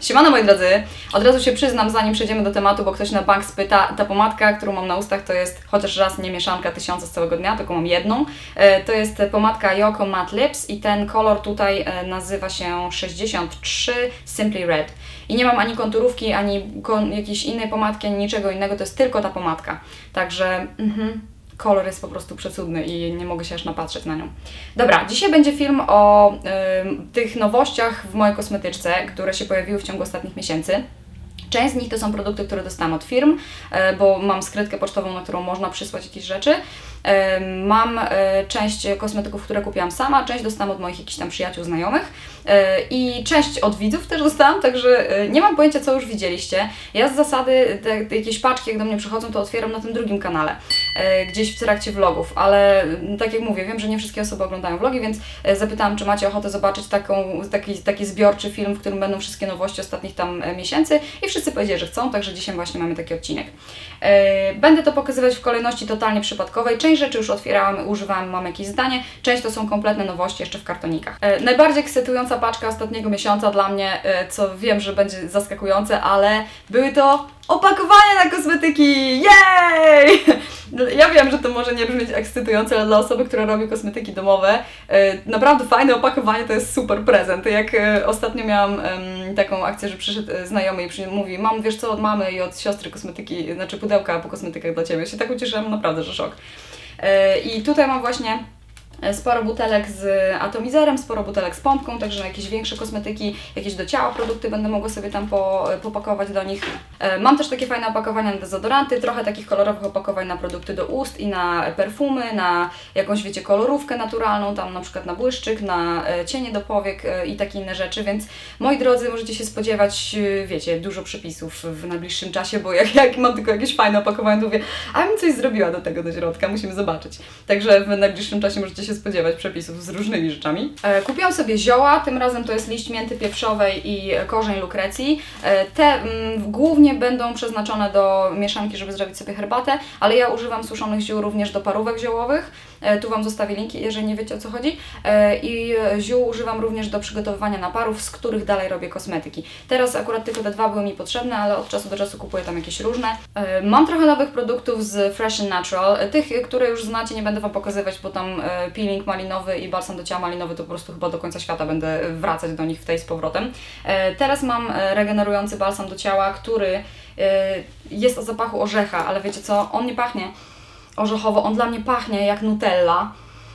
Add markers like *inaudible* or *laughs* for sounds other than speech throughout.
Siemano moi drodzy, od razu się przyznam, zanim przejdziemy do tematu, bo ktoś na bank spyta, ta pomadka, którą mam na ustach, to jest chociaż raz nie mieszanka tysiąca z całego dnia, tylko mam jedną. E, To jest pomadka Yoko Matte Lips i ten kolor tutaj e, nazywa się 63 Simply Red. I nie mam ani konturówki, ani jakiejś innej pomadki, ani niczego innego, to jest tylko ta pomadka. Także mhm, kolor jest po prostu przecudny i nie mogę się aż napatrzeć na nią. Dobra, dzisiaj będzie film o ym, tych nowościach w mojej kosmetyczce, które się pojawiły w ciągu ostatnich miesięcy. Część z nich to są produkty, które dostałam od firm, e, bo mam skrytkę pocztową, na którą można przysłać jakieś rzeczy. E, Mam e, część kosmetyków, które kupiłam sama, część dostałam od moich jakichś tam przyjaciół, znajomych i część od widzów też dostałam, także e, nie mam pojęcia, co już widzieliście. Ja z zasady te, te jakieś paczki, jak do mnie przychodzą, to otwieram na tym drugim kanale, e, gdzieś w trakcie vlogów, ale mm, tak jak mówię, wiem, że nie wszystkie osoby oglądają vlogi, więc e, zapytałam, czy macie ochotę zobaczyć taką, taki, taki zbiorczy film, w którym będą wszystkie nowości ostatnich tam e, miesięcy i wszyscy powiedzieli, że chcą, także dzisiaj właśnie mamy taki odcinek. E, Będę to pokazywać w kolejności totalnie przypadkowej. Część rzeczy już otwierałam, używałam, mam jakieś zdanie, część to są kompletne nowości jeszcze w kartonikach. E, Najbardziej ekscytująca paczka ostatniego miesiąca dla mnie, e, co wiem, że będzie zaskakujące, ale były to opakowania na kosmetyki! Jej! Ja wiem, że to może nie brzmieć ekscytujące, ale dla osoby, która robi kosmetyki domowe, e, naprawdę fajne opakowanie to jest super prezent. Jak e, ostatnio miałam taką akcję, że przyszedł znajomy i mówi, mam wiesz co od mamy i od siostry kosmetyki, znaczy pudełka po kosmetykach dla Ciebie. Ja się tak ucieszyłam, naprawdę, że szok. I tutaj mam właśnie sporo butelek z atomizerem, sporo butelek z pompką, także jakieś większe kosmetyki, jakieś do ciała produkty będę mogła sobie tam po, popakować do nich. E, Mam też takie fajne opakowania na dezodoranty, trochę takich kolorowych opakowań na produkty do ust i na perfumy, na jakąś, wiecie, kolorówkę naturalną, tam na przykład na błyszczyk, na e, cienie do powiek e, i takie inne rzeczy, więc moi drodzy, możecie się spodziewać, e, wiecie, dużo przepisów w najbliższym czasie, bo jak, jak mam tylko jakieś fajne opakowanie, to mówię, a bym coś zrobiła do tego do środka, musimy zobaczyć. Także w najbliższym czasie możecie się spodziewać przepisów z różnymi rzeczami. E, kupiłam sobie zioła, tym razem to jest liść mięty pieprzowej i korzeń lukrecji. E, te mm, głównie będą przeznaczone do mieszanki, żeby zrobić sobie herbatę, ale ja używam suszonych ziół również do parówek ziołowych. E, tu Wam zostawię linki, jeżeli nie wiecie o co chodzi. E, I e, ziół używam również do przygotowywania naparów, z których dalej robię kosmetyki. Teraz akurat tylko te dwa były mi potrzebne, ale od czasu do czasu kupuję tam jakieś różne. Mam trochę nowych produktów z Fresh Natural. Tych, które już znacie, nie będę Wam pokazywać, bo tam peeling malinowy i balsam do ciała malinowy to po prostu chyba do końca świata będę wracać do nich w tej z powrotem. Teraz mam regenerujący balsam do ciała, który jest o zapachu orzecha, ale wiecie co, on nie pachnie orzechowo. On dla mnie pachnie jak Nutella.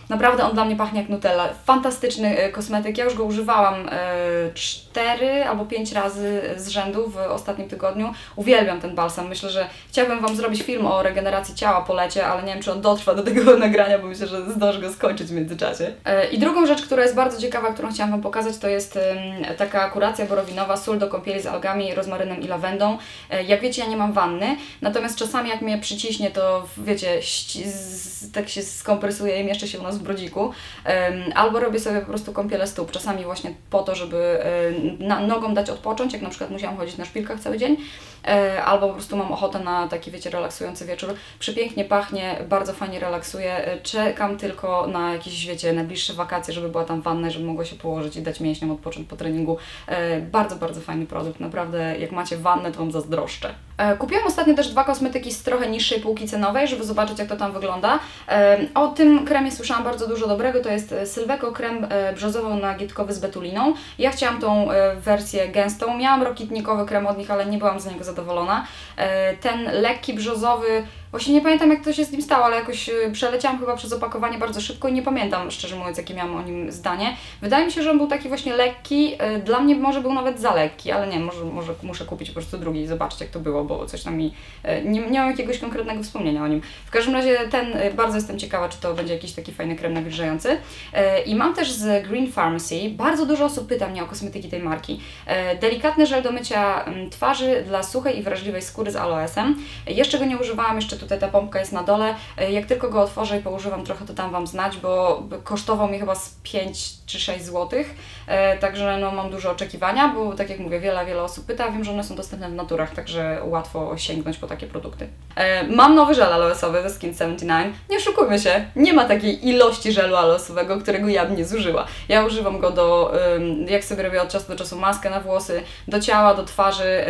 Naprawdę on dla mnie pachnie jak Nutella. Fantastyczny e, kosmetyk. Ja już go używałam e, cztery albo pięć razy z rzędu w ostatnim tygodniu. Uwielbiam ten balsam. Myślę, że chciałabym Wam zrobić film o regeneracji ciała po lecie, ale nie wiem, czy on dotrwa do tego *laughs* nagrania, bo myślę, że zdążę go skończyć w międzyczasie. E, I drugą rzecz, która jest bardzo ciekawa, którą chciałam Wam pokazać, to jest taka kuracja borowinowa, sól do kąpieli z algami, rozmarynem i lawendą. Jak wiecie, ja nie mam wanny, natomiast czasami jak mnie przyciśnie, to wiecie, tak się skompresuje i mieszczę się u w brodziku. Albo robię sobie po prostu kąpiele stóp, czasami właśnie po to, żeby na, nogom dać odpocząć, jak na przykład musiałam chodzić na szpilkach cały dzień, e, albo po prostu mam ochotę na taki, wiecie, relaksujący wieczór. Przepięknie pachnie, bardzo fajnie relaksuje. E, Czekam tylko na jakieś, wiecie, najbliższe wakacje, żeby była tam wanna, żeby mogła się położyć i dać mięśniom odpocząć po treningu. E, Bardzo, bardzo fajny produkt. Naprawdę, jak macie wannę, to Wam zazdroszczę. E, Kupiłam ostatnio też dwa kosmetyki z trochę niższej półki cenowej, żeby zobaczyć, jak to tam wygląda. E, O tym kremie słyszałam bardzo dużo dobrego. To jest e, Sylweco krem brzozowo-nagietkowy z betuliną. Ja chciałam tą wersję gęstą. Miałam rokitnikowy krem od nich, ale nie byłam z niego zadowolona. Ten lekki brzozowy Właśnie nie pamiętam, jak to się z nim stało, ale jakoś y, przeleciałam chyba przez opakowanie bardzo szybko i nie pamiętam, szczerze mówiąc, jakie miałam o nim zdanie. Wydaje mi się, że on był taki właśnie lekki. y, Dla mnie może był nawet za lekki, ale nie, może, może muszę kupić po prostu drugi i zobaczyć, jak to było, bo coś tam mi. y, Nie, nie mam jakiegoś konkretnego wspomnienia o nim. W każdym razie ten, bardzo jestem ciekawa, czy to będzie jakiś taki fajny krem nawilżający. I mam też z Green Pharmacy. Bardzo dużo osób pyta mnie o kosmetyki tej marki. Delikatny żel do mycia mm, twarzy dla suchej i wrażliwej skóry z aloesem. Jeszcze go nie używałam, jeszcze tutaj ta pompka jest na dole. E, Jak tylko go otworzę i poużywam trochę, to dam Wam znać, bo kosztował mi chyba z 5 czy 6 zł, także no, mam duże oczekiwania, bo tak jak mówię, wiele, wiele osób pyta, wiem, że one są dostępne w naturach, także łatwo sięgnąć po takie produkty. E, Mam nowy żel aloesowy ze Skin 79. Nie oszukujmy się, nie ma takiej ilości żelu aloesowego, którego ja bym nie zużyła. Ja używam go do, jak sobie robię od czasu do czasu maskę na włosy, do ciała, do twarzy,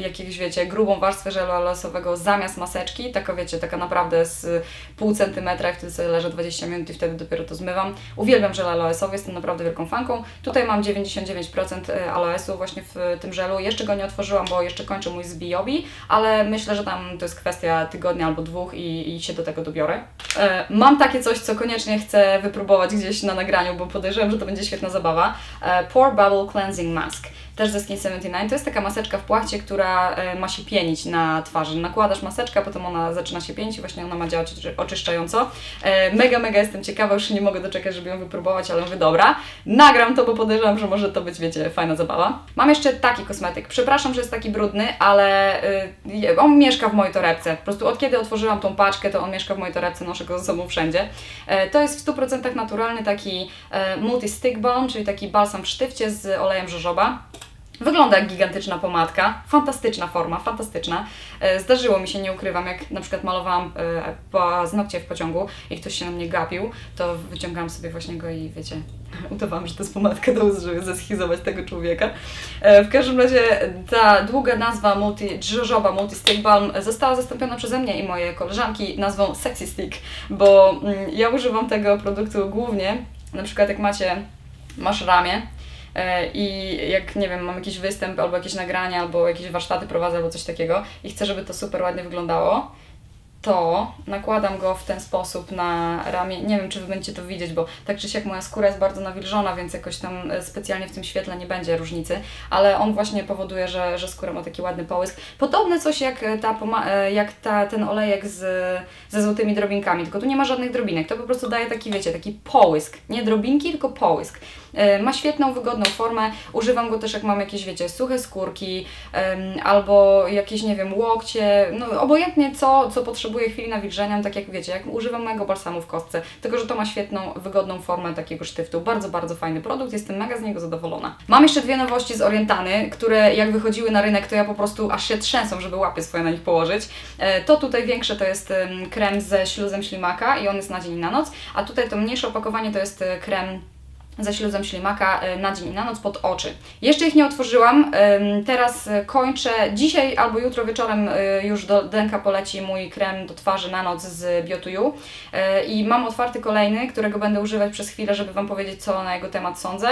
jakiegoś wiecie, grubą warstwę żelu aloesowego zamiast maseczki, taka wiecie, taka naprawdę z pół centymetra, i wtedy sobie leżę 20 minut i wtedy dopiero to zmywam. Uwielbiam żel aloesowy, jestem naprawdę wielką fanką. Tutaj mam 99% aloesu właśnie w tym żelu. Jeszcze go nie otworzyłam, bo jeszcze kończę mój z Biobi, ale myślę, że tam to jest kwestia tygodnia albo dwóch i, i się do tego dobiorę. E, mam takie coś, co koniecznie chcę wypróbować gdzieś na nagraniu, bo podejrzewam, że to będzie świetna zabawa. E, Pore Bubble Cleansing Mask. Też ze Skin 79. To jest taka maseczka w płachcie, która e, ma się pienić na twarzy. Nakładasz maseczkę, potem ona zaczyna się pienić i właśnie ona ma działać oczy- oczyszczająco. E, mega, mega jestem ciekawa, już nie mogę doczekać, żeby ją wypróbować, ale mówię, dobra, nagram to, bo podejrzewam, że może to być, wiecie, fajna zabawa. Mam jeszcze taki kosmetyk. Przepraszam, że jest taki brudny, ale y, on mieszka w mojej torebce. Po prostu od kiedy otworzyłam tą paczkę, to on mieszka w mojej torebce, noszę go ze sobą wszędzie. E, to jest w 100% naturalny taki e, multi-stick balm, czyli taki balsam w sztywcie z olejem żożoba. Wygląda jak gigantyczna pomadka, fantastyczna forma, fantastyczna. E, Zdarzyło mi się, nie ukrywam, jak na przykład malowałam e, paznokcie w pociągu i ktoś się na mnie gapił, to wyciągałam sobie właśnie go i wiecie, *laughs* udawałam, że to jest pomadka do ust, żeby zeschizować tego człowieka. E, W każdym razie ta długa nazwa multi, żożoba Multi Stick Balm została zastąpiona przeze mnie i moje koleżanki nazwą Sexy Stick, bo mm, ja używam tego produktu głównie, na przykład jak macie, masz ramię, i jak, nie wiem, mam jakiś występ albo jakieś nagrania, albo jakieś warsztaty prowadzę, albo coś takiego i chcę, żeby to super ładnie wyglądało, to nakładam go w ten sposób na ramię. Nie wiem, czy wy będziecie to widzieć, bo tak czy siak moja skóra jest bardzo nawilżona, więc jakoś tam e, specjalnie w tym świetle nie będzie różnicy, ale on właśnie powoduje, że, że skóra ma taki ładny połysk. Podobne coś jak, e, ta, e, jak ta, ten olejek z, ze złotymi drobinkami, tylko tu nie ma żadnych drobinek, to po prostu daje taki, wiecie, taki połysk. Nie drobinki, tylko połysk. E, Ma świetną, wygodną formę. Używam go też jak mam jakieś, wiecie, suche skórki albo jakieś, nie wiem, łokcie, no obojętnie co, co potrzebuję chwili nawilżenia, tak jak wiecie, jak używam mojego balsamu w kostce, tylko że to ma świetną, wygodną formę takiego sztyftu. Bardzo, bardzo fajny produkt, jestem mega z niego zadowolona. Mam jeszcze dwie nowości z Orientany, które jak wychodziły na rynek, to ja po prostu aż się trzęsą, żeby łapy swoje na nich położyć. E, To tutaj większe to jest em, krem ze śluzem ślimaka i on jest na dzień i na noc, a tutaj to mniejsze opakowanie to jest e, krem ze śluzem ślimaka e, na dzień i na noc pod oczy. Jeszcze ich nie otworzyłam, teraz e, kończę, dzisiaj albo jutro wieczorem e, już do Denka poleci mój krem do twarzy na noc z Biotuju i mam otwarty kolejny, którego będę używać przez chwilę, żeby Wam powiedzieć, co na jego temat sądzę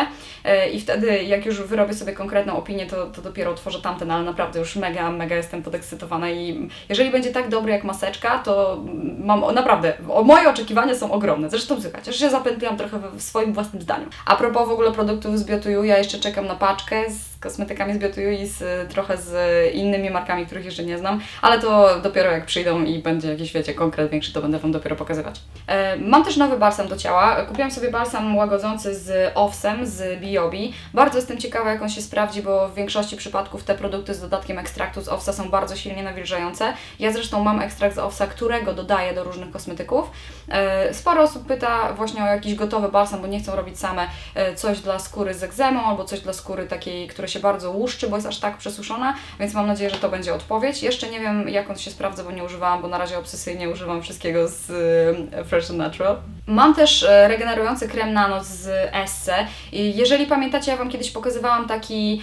i wtedy jak już wyrobię sobie konkretną opinię, to, to dopiero otworzę tamten, ale naprawdę już mega, mega jestem podekscytowana i jeżeli będzie tak dobry jak maseczka, to mam naprawdę, moje oczekiwania są ogromne. Zresztą słychać, że się zapętliłam trochę w swoim własnym zdaniu. A propos w ogóle produktów z Biotuju, ja jeszcze czekam na paczkę z kosmetykami z Biotuju i z, trochę z innymi markami, których jeszcze nie znam, ale to dopiero jak przyjdą i będzie jakiś, wiecie, konkret większy, to będę Wam dopiero pokazywać. E, mam też nowy balsam do ciała. Kupiłam sobie balsam łagodzący z Offsem, z Biobi. Bardzo jestem ciekawa, jak on się sprawdzi, bo w większości przypadków te produkty z dodatkiem ekstraktu z Offsa są bardzo silnie nawilżające. Ja zresztą mam ekstrakt z Offsa, którego dodaję do różnych kosmetyków. E, Sporo osób pyta właśnie o jakiś gotowy balsam, bo nie chcą robić same e, coś dla skóry z egzemą albo coś dla skóry takiej, która się bardzo łuszczy, bo jest aż tak przesuszona, więc mam nadzieję, że to będzie odpowiedź. Jeszcze nie wiem, jak on się sprawdza, bo nie używałam, bo na razie obsesyjnie używam wszystkiego z e, Fresh Natural. Mam też e, regenerujący krem na noc z Esse. Jeżeli pamiętacie, ja Wam kiedyś pokazywałam taki,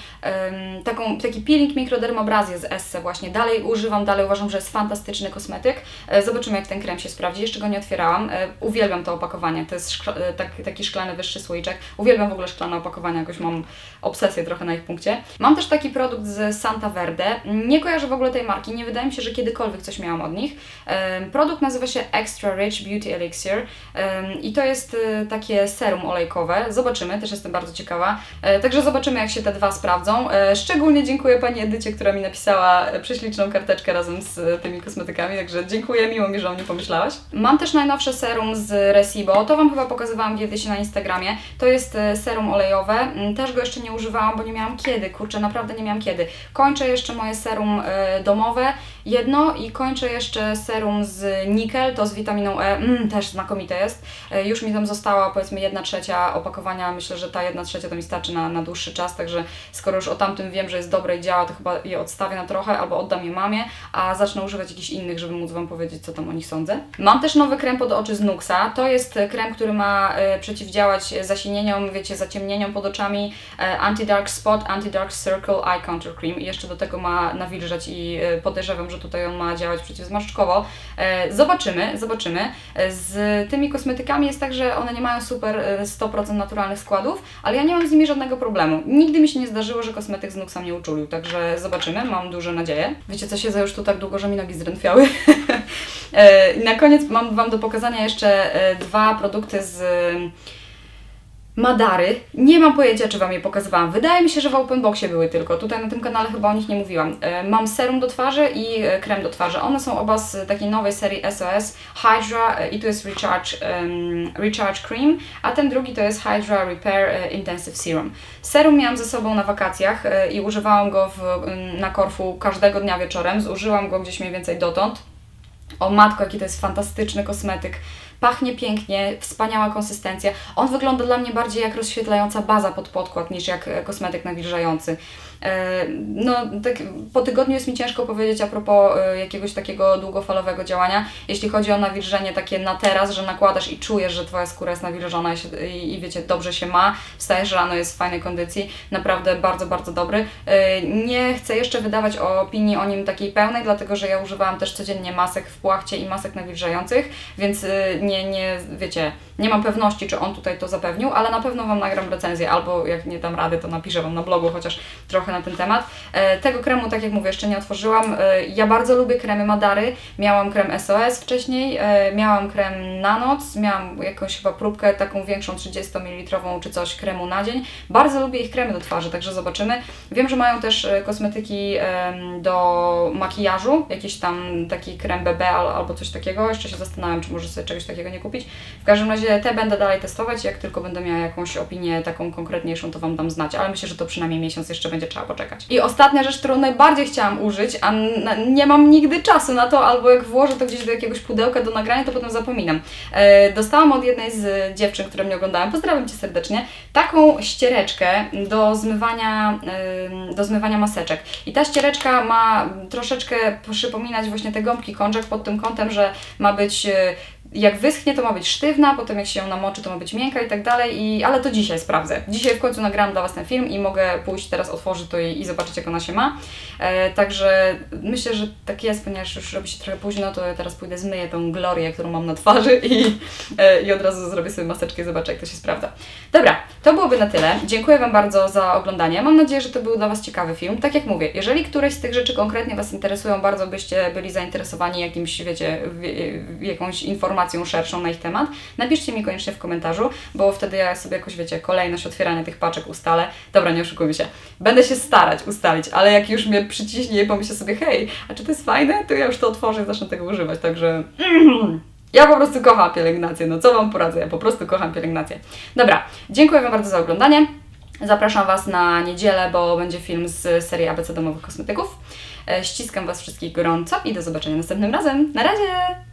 taką, taki peeling mikrodermobrazję z Esse właśnie. Dalej używam, dalej uważam, że jest fantastyczny kosmetyk. Zobaczymy, jak ten krem się sprawdzi. Jeszcze go nie otwierałam. Uwielbiam to opakowanie. To jest szkla, tak, taki szklany wyższy słoiczek. Uwielbiam w ogóle szklane opakowania, jakoś mam obsesję trochę na ich punkcie. Mam też taki produkt z Santa Verde. Nie kojarzę w ogóle tej marki. Nie wydaje mi się, że kiedykolwiek coś miałam od nich. Produkt nazywa się Extra Rich Beauty Elixir i to jest e, takie serum olejkowe. Zobaczymy, też jestem bardzo ciekawa. E, Także zobaczymy, jak się te dwa sprawdzą. E, Szczególnie dziękuję Pani Edycie, która mi napisała e, prześliczną karteczkę razem z tymi kosmetykami, także dziękuję, miło mi, że o mnie pomyślałaś. Mam też najnowsze serum z Resibo, to Wam chyba pokazywałam kiedyś na Instagramie. To jest e, serum olejowe, Mm, też go jeszcze nie używałam, bo nie miałam kiedy, kurczę, naprawdę nie miałam kiedy. Kończę jeszcze moje serum e, domowe, jedno i kończę jeszcze serum z Nickel, to z witaminą E, mm, też znakomite jest. E, już mi tam została powiedzmy jedna trzecia opakowania, myślę, że ta jedna trzecia to mi starczy na, na dłuższy czas, także skoro już o tamtym wiem, że jest dobre i działa, to chyba je odstawię na trochę albo oddam je mamie, a zacznę używać jakichś innych, żeby móc Wam powiedzieć, co tam o nich sądzę. Mam też nowy krem pod oczy z Nuxa. To jest krem, który ma e, przeciwdziałać zasinieniom, wiecie, zaciemnieniom pod oczami. E, Anti-Dark Spot, Anti-Dark Circle Eye Contour Cream i jeszcze do tego ma nawilżać i podejrzewam, że tutaj on ma działać przeciwzmarszczkowo. E, Zobaczymy, zobaczymy. E, Z tymi kosmetykami jest tak, że one nie mają super e, 100% naturalnych składów, ale ja nie mam z nimi żadnego problemu. Nigdy mi się nie zdarzyło, że kosmetyk z Nuxa mnie uczulił, także zobaczymy, mam duże nadzieje. Wiecie co, siedzę już tu tak długo, że mi nogi zdrętwiały. *laughs* E, na koniec mam Wam do pokazania jeszcze e, dwa produkty z Madary. Nie mam pojęcia, czy Wam je pokazywałam. Wydaje mi się, że w Openboxie były tylko. Tutaj na tym kanale chyba o nich nie mówiłam. E, Mam serum do twarzy i e, krem do twarzy. One są oba z takiej nowej serii SOS Hydra e, i tu jest Recharge, em, Recharge Cream, a ten drugi to jest Hydra Repair Intensive Serum. Serum miałam ze sobą na wakacjach i używałam go w, na Korfu każdego dnia wieczorem. Zużyłam go gdzieś mniej więcej dotąd. O matko, jaki to jest fantastyczny kosmetyk. Pachnie pięknie, wspaniała konsystencja. On wygląda dla mnie bardziej jak rozświetlająca baza pod podkład niż jak e, kosmetyk nawilżający. E, No, tak po tygodniu jest mi ciężko powiedzieć a propos e, jakiegoś takiego długofalowego działania. Jeśli chodzi o nawilżenie takie na teraz, że nakładasz i czujesz, że Twoja skóra jest nawilżona i, i, wiecie, dobrze się ma, wstajesz rano, jest w fajnej kondycji, naprawdę bardzo, bardzo dobry. Nie chcę jeszcze wydawać opinii o nim takiej pełnej, dlatego że ja używałam też codziennie masek w płachcie i masek nawilżających, więc nie, nie, wiecie, nie mam pewności, czy on tutaj to zapewnił, ale na pewno Wam nagram recenzję, albo jak nie dam rady, to napiszę Wam na blogu chociaż trochę na ten temat. E, Tego kremu, tak jak mówię, jeszcze nie otworzyłam. E, Ja bardzo lubię kremy Madary. Miałam krem SOS wcześniej, e, miałam krem na noc, miałam jakąś chyba próbkę taką większą, 30 ml czy coś kremu na dzień. Bardzo lubię ich kremy do twarzy, także zobaczymy. Wiem, że mają też e, kosmetyki do makijażu, jakiś tam taki krem BB al- albo coś takiego. Jeszcze się zastanawiam, czy może sobie czegoś takiego nie kupić. W każdym razie te będę dalej testować. Jak tylko będę miała jakąś opinię taką konkretniejszą, to Wam dam znać, ale myślę, że to przynajmniej miesiąc jeszcze będzie trzeba poczekać. I ostatnia rzecz, którą najbardziej chciałam użyć, a nie mam nigdy czasu na to, albo jak włożę to gdzieś do jakiegoś pudełka do nagrania, to potem zapominam. E, dostałam od jednej z dziewczyn, które mnie oglądają, pozdrawiam Cię serdecznie, taką ściereczkę do zmywania, em, do zmywania maseczek. I ta ściereczka ma troszeczkę przypominać właśnie te gąbki kączek pod tym kątem, że ma być e, jak wyschnie, to ma być sztywna, potem jak się ją namoczy, to ma być miękka i tak dalej, i, ale to dzisiaj sprawdzę. Dzisiaj w końcu nagrałam dla Was ten film i mogę pójść teraz, otworzyć to i, i zobaczyć, jak ona się ma. E, także myślę, że tak jest, ponieważ już robi się trochę późno, to ja teraz pójdę, zmyję tą glorię, którą mam na twarzy i, e, i od razu zrobię sobie maseczkę i zobaczę, jak to się sprawdza. Dobra, to byłoby na tyle. Dziękuję Wam bardzo za oglądanie. Mam nadzieję, że to był dla Was ciekawy film. Tak jak mówię, jeżeli któreś z tych rzeczy konkretnie Was interesują, bardzo byście byli zainteresowani jakimś, wiecie, w, w jakąś informacją szerszą na ich temat, napiszcie mi koniecznie w komentarzu, bo wtedy ja sobie jakoś, wiecie, kolejność otwierania tych paczek ustalę. Dobra, nie oszukujmy się. Będę się starać ustalić, ale jak już mnie przyciśnie i pomyślę sobie, hej, a czy to jest fajne, to ja już to otworzę i zacznę tego używać, także... *clears throat* Ja po prostu kocham pielęgnację, no co Wam poradzę, ja po prostu kocham pielęgnację. Dobra, dziękuję Wam bardzo za oglądanie. Zapraszam Was na niedzielę, bo będzie film z serii ABC Domowych Kosmetyków. E, Ściskam Was wszystkich gorąco i do zobaczenia następnym razem. Na razie!